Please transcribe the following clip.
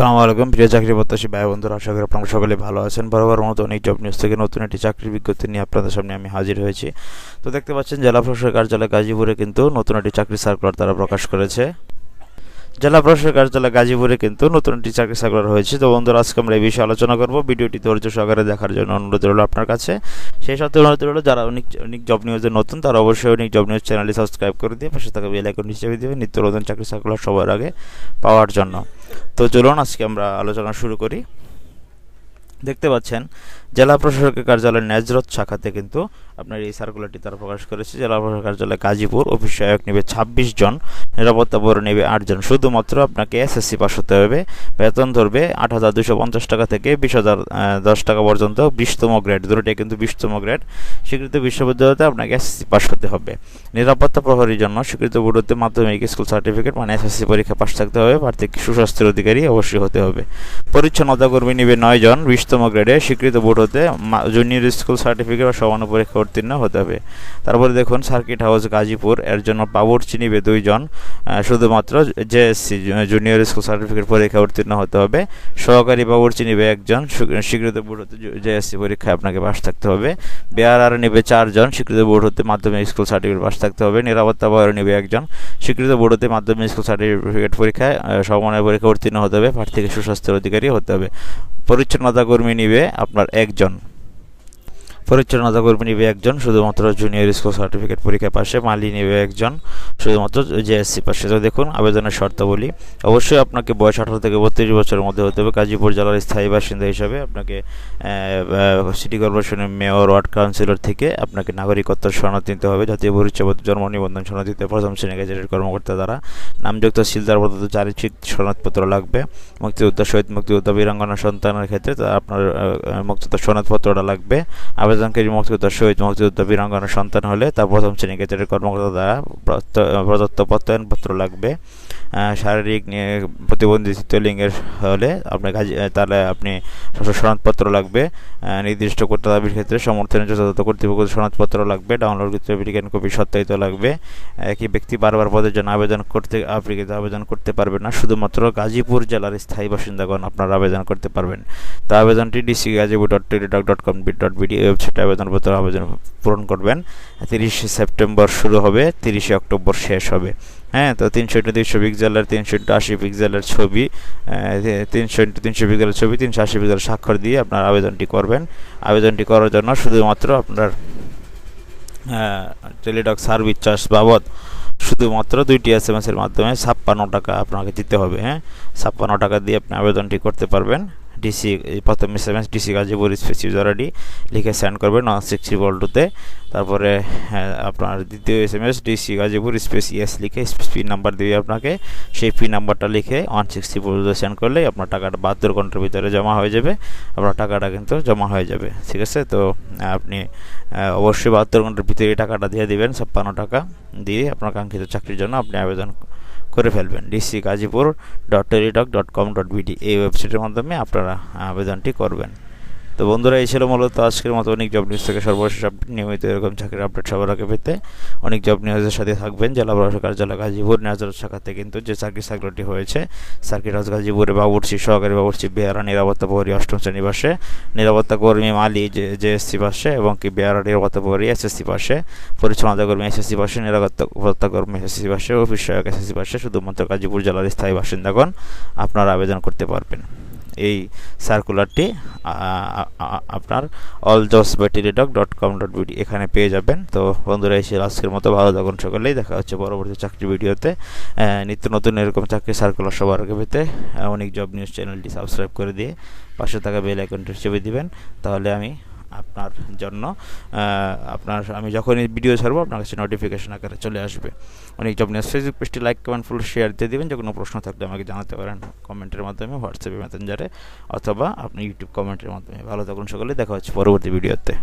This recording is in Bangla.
সালামু আলাইকুম। প্রিয় চাকরি প্রত্যাশী ভাই বন্ধুরা, আশা করি আপনারা সকলে ভালো আছেন। বরাবর মতো অনেক জব নিউজ থেকে নতুন একটি চাকরির বিজ্ঞপ্তি নিয়ে আপনাদের সামনে আমি হাজির হয়েছি। তো দেখতে পাচ্ছেন, জেলা প্রশাসক কার্যালয় গাজীপুরে কিন্তু নতুন একটি চাকরি সার্কুলার তারা প্রকাশ করেছে। জেলা প্রশাসক কার্যালয় গাজীপুরে কিন্তু নতুন একটি চাকরি সার্কুলার হয়েছে। তো বন্ধুরা, আজকে আমরা এই বিষয়ে আলোচনা করব। ভিডিওটি ধৈর্য সহকারে দেখার জন্য অনুরোধ রইল আপনার কাছে। সেই সাথে অনুরোধ রইল, যারা অনেক অনেক জব নিউজে নতুন, তারা অবশ্যই অনেক জব নিউজ চ্যানেলটি সাবস্ক্রাইব করে দিয়ে পাশে থাকা বেল আইকন হিসেবে দেবে নিত্য নতুন চাকরি সার্কুলার সবার আগে পাওয়ার জন্য। তো চলুন, আজকে আমরা আলোচনা শুরু করি। দেখতে পাচ্ছেন জেলা প্রশাসকের কার্যালয় ন্যাজরত শাখাতে কিন্তু আপনার এই সার্কুলারটি তারা প্রকাশ করেছে। জেলা প্রশাসক কার্যালয় গাজীপুর। অফিস সহায়ক নেবে ছাব্বিশ জন, নিরাপত্তা বড় নেবে আটজন শুধুমাত্র আপনাকে এসএসসি পাস হতে হবে। বেতন ধরবে আট হাজার দুশো পঞ্চাশ টাকা থেকে বিশ হাজার দশ টাকা পর্যন্ত বিশতম গ্রেড দুটোটাই কিন্তু বিশতম গ্রেড স্বীকৃত বিশ্ববিদ্যালয়তে আপনাকে এসএসসি পাস হতে হবে। নিরাপত্তা প্রহরীর জন্য স্বীকৃত বোর্ডতে মাধ্যমিক স্কুল সার্টিফিকেট মানে এসএসসি পরীক্ষা পাস থাকতে হবে। প্রার্থী সুস্বাস্থ্যের অধিকারী অবশ্যই হতে হবে। পরিচ্ছন্নতা কর্মী নেবে নয় জন, বিশতম গ্রেডে স্বীকৃত বোর্ড হতে জুনিয়র স্কুল সার্টিফিকেট বা সমান পরীক্ষা উত্তীর্ণ হতে হবে। তারপরে দেখুন সার্কিট হাউস গাজীপুর, এর জন্য বাবুর্চি নিবে দুইজন শুধুমাত্র জেএসসি জুনিয়র স্কুল সার্টিফিকেট পরীক্ষা উত্তীর্ণ হতে হবে। সহকারী বাবুর্চি নিবে একজন স্বীকৃত বোর্ড হতে জেএসসি পরীক্ষায় আপনাকে পাস থাকতে হবে। বেআর নিবে চারজন স্বীকৃত বোর্ড হতে মাধ্যমিক স্কুল সার্টিফিকেট পাস থাকতে হবে। নিরাপত্তা বয় নিবে একজন স্বীকৃত বোর্ড হতে মাধ্যমিক স্কুল সার্টিফিকেট পরীক্ষায় সমানের পরীক্ষা উত্তীর্ণ হতে হবে। প্রার্থীকে সুস্বাস্থ্যের অধিকারী হতে হবে। পরিচ্ছন্নতা কর্মী নিবে আপনার একজন। পরিচ্ছন্নতা কর্মী নিবে একজন, শুধুমাত্র জুনিয়র স্কুল সার্টিফিকেট পরীক্ষা পাশে, মালি নিবে একজন, শুধুমাত্র জেএসসি পাশে। তো দেখুন, আবেদনের শর্তাবলী। অবশ্যই আপনাকে বয়স আঠারো থেকে বত্রিশ বছরের মধ্যে হতে হবে। গাজীপুর জেলার স্থায়ী বাসিন্দা হিসাবে আপনাকে সিটি কর্পোরেশনের মেয়র ওয়ার্ড কাউন্সিলর থেকে আপনাকে নাগরিকত্ব সনদ নিতে হবে। জাতীয় পরিচয়পত্র জন্ম নিবন্ধন সনদ দিতে প্রথম শ্রেণি গেজেটের কর্মকর্তা দ্বারা নামযুক্ত সিলদার প্রদত্ত চারিত্রিক সনদপত্র লাগবে। মুক্তিযোদ্ধা, শহীদ মুক্তিযোদ্ধা, বীরাঙ্গনা সন্তানের ক্ষেত্রে আপনার মুক্তিযোদ্ধা সনদপত্রটা লাগবে। আবেদনকারী মুক্তিযোদ্ধা, শহীদ মুক্তিযোদ্ধা বীরাঙ্গনের সন্তান হলে তার প্রথম শ্রেণি গেজেটের কর্মকর্তা দ্বারা প্রদত্ত প্রত্যয়নপত্র লাগবে। শারীরিক প্রতিবন্ধী তৃতীয় লিঙ্গের হলে আপনার কাজে তাহলে আপনি সনদপত্র লাগবে। নির্দিষ্ট করতে দাবির ক্ষেত্রে সমর্থনের যথাযথ কর্তৃপক্ষ সনদপত্র লাগবে। ডাউনলোডকৃত অ্যাপ্লিকেন্ট কপি সত্যায়িত লাগবে। একই ব্যক্তি বারবার পদের জন্য আবেদন করতে আপনি আবেদন করতে পারবেন না। শুধুমাত্র গাজীপুর জেলার স্থায়ী বাসিন্দাগণ আপনারা আবেদন করতে পারবেন। তো আবেদনটি DC Gazipur dot Teletalk dot com dot BD ওয়েবসাইটে আবেদনপত্র আবেদন পূরণ করবেন। তিরিশে সেপ্টেম্বর শুরু হবে, তিরিশে অক্টোবর শেষ হবে। হ্যাঁ তো তিনশো ইন্টু তিনশো পিক্সেলের তিনশো ইন্টু আশি পিক্সেলের ছবি তিনশো ইন্টু তিনশো পিক্সেলের ছবি, তিনশো আশি পিক্সেলের স্বাক্ষর দিয়ে আপনার আবেদনটি করবেন। আবেদনটি করার জন্য শুধুমাত্র আপনার টেলিটক সার্ভিস চার্জ বাবদ শুধুমাত্র দুইটি এস এম এসের মাধ্যমে ছাপ্পান্ন টাকা আপনাকে দিতে হবে হ্যাঁ? ছাপ্পান্ন টাকা দিয়ে আপনি আবেদনটি করতে পারবেন। ডিসি প্রথম S M S DC Gazipur space user ID লিখে সেন্ড করবেন ওয়ান সিক্স ট্রিপল টুতে। তারপরে আপনার দ্বিতীয় S M S DC Gazipur space লিখে স্পেস পিন নাম্বার দিবে আপনাকে। সেই পিন নাম্বারটা লিখে ওয়ান সিক্স ট্রিপল টুতে সেন্ড করলেই আপনার টাকাটা বাহাত্তর ঘণ্টার ভিতরে জমা হয়ে যাবে। আপনার টাকাটা কিন্তু জমা হয়ে যাবে, ঠিক আছে? তো, আপনি অবশ্যই বাহাত্তর ঘণ্টার ভিতরে টাকাটা দিয়ে দিবেন, ছাপ্পান্ন টাকা দিয়ে আপনার কাঙ্ক্ষিত চাকরির জন্য আপনি আবেদন করে ফেলবেন। DC Gazipur dot Teletalk dot com dot BD এই ওয়েবসাইটের মাধ্যমে আপনারা আবেদনটি করবেন। তো বন্ধুরা, এই ছিল মূলত আজকের মতো অনেক জব নিউজ থেকে সর্বশেষ নিয়মিত এরকম চাকরির আপডেট সবার আগে পেতে। অনেক জব নিউজের সাথে থাকবেন। জেলা প্রশাসক কার্যালয় গাজীপুর নাজর শাখাতে কিন্তু যে চাকরি সার্কুলারটি হয়েছে, সার্কিট হাউস গাজীপুরে বাবুরচি সহকারী বাবুরচি বেহারা নিরাপত্তা প্রহরী, অষ্টম শ্রেণি পাশে, নিরাপত্তা কর্মী মালি যে এসসি পাশে এবং কি বেহারা নিরাপত্তা প্রহরী এসএসসি পাশে পরিচ্ছন্নতা কর্মী এসএসসি পাশে, নিরাপত্তা কর্মী এসএসসি পাশে, অফিস সহায়ক এসএসসি পাশে, শুধুমাত্র গাজীপুর জেলার স্থায়ী বাসিন্দাগণ আপনারা আবেদন করতে পারবেন। এই সার্কুলারটি আপনার অল জবস ব্যাটেরিডক ডট কম ডট বিডি এখানে পেয়ে যাবেন। তো বন্ধুরা এসে আজকের মতো। ভালো থাকুন সকলেই। দেখা হচ্ছে পরবর্তী চাকরি ভিডিওতে। নিত্য নতুন এরকম চাকরি সার্কুলার সবার আগে পেতে অনেক জব নিউজ চ্যানেলটি সাবস্ক্রাইব করে দিয়ে পাশে থাকা বেল আইকনটি চেপে দিবেন। তাহলে আমি আপনার জন্য আপনার, আমি যখনই ভিডিও ছাড়বো, আপনার কাছে নোটিফিকেশন আকারে চলে আসবে। অনেক জব নিউজ পেজটি লাইক কমেন্ট ফুল শেয়ার দিয়ে দেবেন যে কোনো প্রশ্ন থাকলে আমাকে জানাতে পারেন কমেন্টের মাধ্যমে হোয়াটসঅ্যাপে মেসেঞ্জারে অথবা আপনি ইউটিউব কমেন্টের মাধ্যমে। ভালো থাকুন সকলে, দেখা হচ্ছে পরবর্তী ভিডিওতে